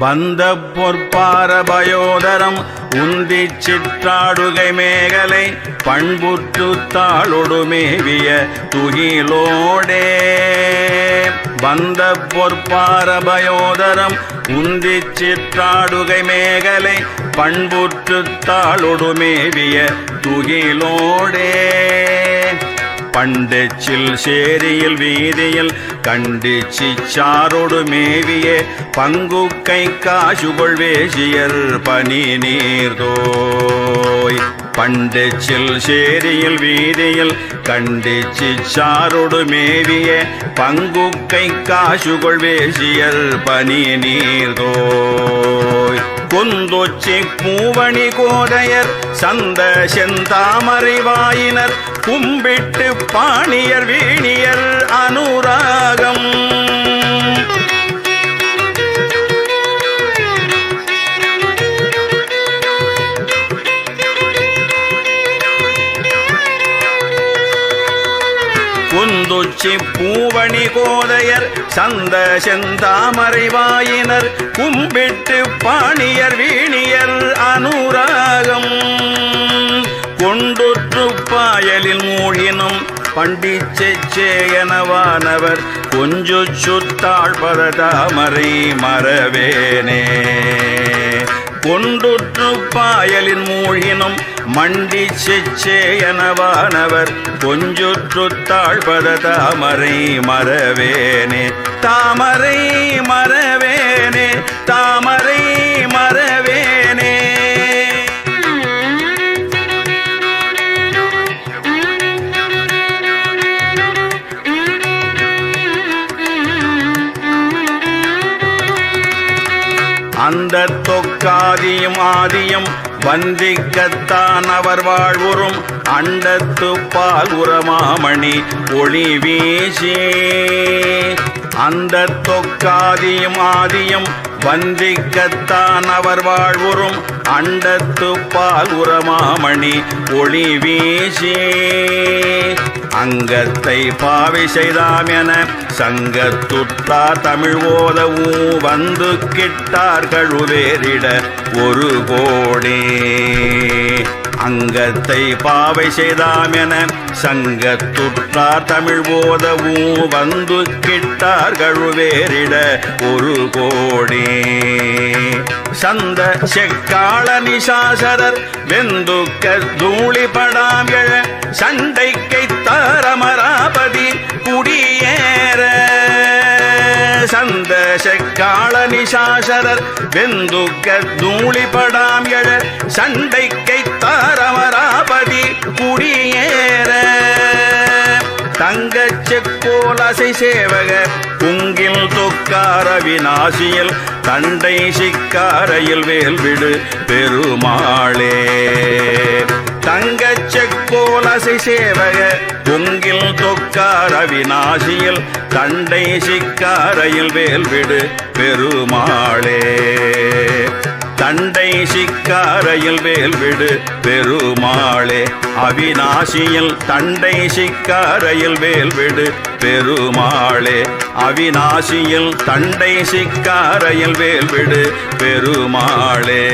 பந்த பொற்பாரபயோதரம் உந்தி சிற்றாடுகை மேகலை பண்புற்று தாளொடுமேவிய துகிலோடே. பந்த பொற்பாரபயோதரம் உந்தி சிற்றாடுகை மேகலை பண்புற்று தாளொடுமேவிய துகிலோடே. பண்டச்சில் சேரியில் வீதியில் கண்டிச்சி சாரோடு மேவிய பங்கு கை காசுகொள் வேசியர் பனி நீர்தோ. பண்டச்சில் சேரியில் வீதியில் கண்டிச்சி சாரோடு மேவிய பங்கு கை காசுகொள் வேசியர் பனி நீர்தோய் கொந்தொச்சி பூவணி கோதையர் சந்த செந்தாமரை வாயினர் கும்பிட்டு பாணியர் பூவணி கோதையர் சந்த செந்தாமறைவாயினர் கும்பிட்டு பாணியர் வீணியர் அனுராகம். கொண்டொற்று பாயலில் மூழ்கினும் பண்டிச்சேயனவானவர் கொஞ்சு சுத்தாழ்பத தாமரை மறவேனே. கொண்டுற்று பாயலின் மூழ்கினும் மண்டி செச்சேயனவானவர் கொஞ்சுற்று தாழ்பத தாமரை மறவேனே. தாமரை மறவேனே தாமரை மறவேனே. அந்த தொக்காதியும் ஆதியும் வந்திக்கத்தான் அவர் வாழ்வுறும் அண்டத்து பால் உரமாமணி ஒளி வீசே. அந்த தொக்காதியும் ஆதியும் வந்திக்கத்தான் அவர் வாழ்வுறும் அண்டத்து பால் உரமாமணி ஒளி வீசே. அங்கத்தை பாவி செய்தாம் என சங்கத்துத்தா தமிழ் ஓதவும் வந்து கிட்டார் கழுவேறிட ஒரு கோடே. அங்கத்தை பாவை செய்தாமென சங்கத்துற்றார் தமிழ் போதவும் வந்து கிட்டார் கழுவேறிட ஒரு கோடி. சந்த செக்காள நிசாசரர் வெந்துக்க தூளிபடாம் சந்த செக்காள வெந்துக்க தூளிபடாம் எழ சண்டைக்கை தாரமராபதி குடியேற. தங்கச் செக்கோலசை சேவக குங்கில் தொக்கார விநாசியில் தண்டை சிக்காரையில் வேல்விடு பெருமாளே. தங்கச் செக்கோலசை சேவக குங்கில் தொக்கார விநாசியில் தண்டை சிக்காரையில் வேல்விடு பெருமாளே. தண்டை சிக்காரையில் வேல்விடு பெருமாளே. அவிநாசியில் தண்டை சிக்காரையில் வேல்விடு பெருமாளே. அவிநாசியில் தண்டை சிக்காரையில் வேல்விடு பெருமாளே.